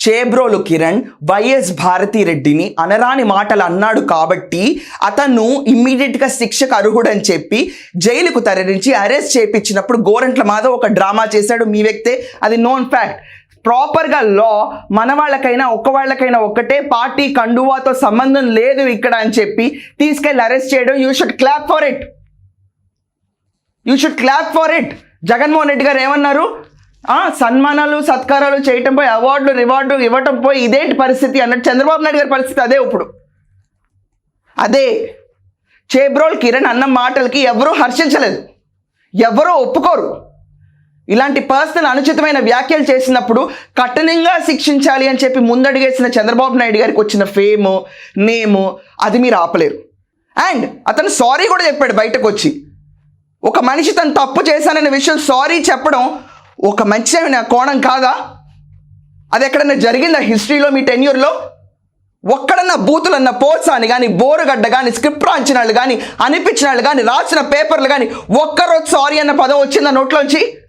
Chebrolu Kiran YS భారతిరెడ్డిని అనరాని మాటలు అన్నాడు కాబట్టి అతను ఇమ్మీడియట్గా శిక్షకు అర్హుడని చెప్పి జైలుకు తరలించి అరెస్ట్ చేయించినప్పుడు గోరంట్ల మాధవ్ ఒక డ్రామా చేశాడు మీ వ్యక్తే అది నోన్ ఫ్యాక్ట్ ప్రాపర్గా లా మన వాళ్ళకైనా ఒక్క వాళ్ళకైనా ఒక్కటే పార్టీ కండువాతో సంబంధం లేదు ఇక్కడ అని చెప్పి తీసుకెళ్ళి అరెస్ట్ చేయడం you should clap for it you should clap for it Jaganmohan Reddy గారు ఏమన్నారు? సన్మానాలు సత్కారాలు చేయటం పోయి అవార్డులు రివార్డు ఇవ్వటం పోయి ఇదేంటి పరిస్థితి అన్నట్టు చంద్రబాబు నాయుడు గారి పరిస్థితి అదే ఇప్పుడు. అదే చేబ్రోల్ కిరణ్ అన్న మాటలకి ఎవరూ హర్షించలేదు. ఎవరూ ఒప్పుకోరు. ఇలాంటి పర్సనల్ అనుచితమైన వ్యాఖ్యలు చేసినప్పుడు కఠినంగా శిక్షించాలి అని చెప్పి ముందడుగేసిన చంద్రబాబు నాయుడు గారికి వచ్చిన ఫేము నేము అది మీరు ఆపలేరు. అండ్ అతను సారీ కూడా చెప్పాడు బయటకు వచ్చి ఒక మనిషి తను తప్పు చేశాననే విషయం సారీ చెప్పడం ఒక మంచి కోణం కాదా? అది ఎక్కడన్నా జరిగిందా హిస్టరీలో మీ టెన్యూర్లో? ఒక్కడన్నా బూతులన్న పోట్స్ అని కానీ బోరుగడ్డ కానీ స్క్రిప్ట్ రాంచిన వాళ్ళు కానీ అనిపించిన వాళ్ళు కానీ రాసిన పేపర్లు కానీ ఒక్కరోజు సారీ అన్న పదం వచ్చిందా నోట్లోంచి?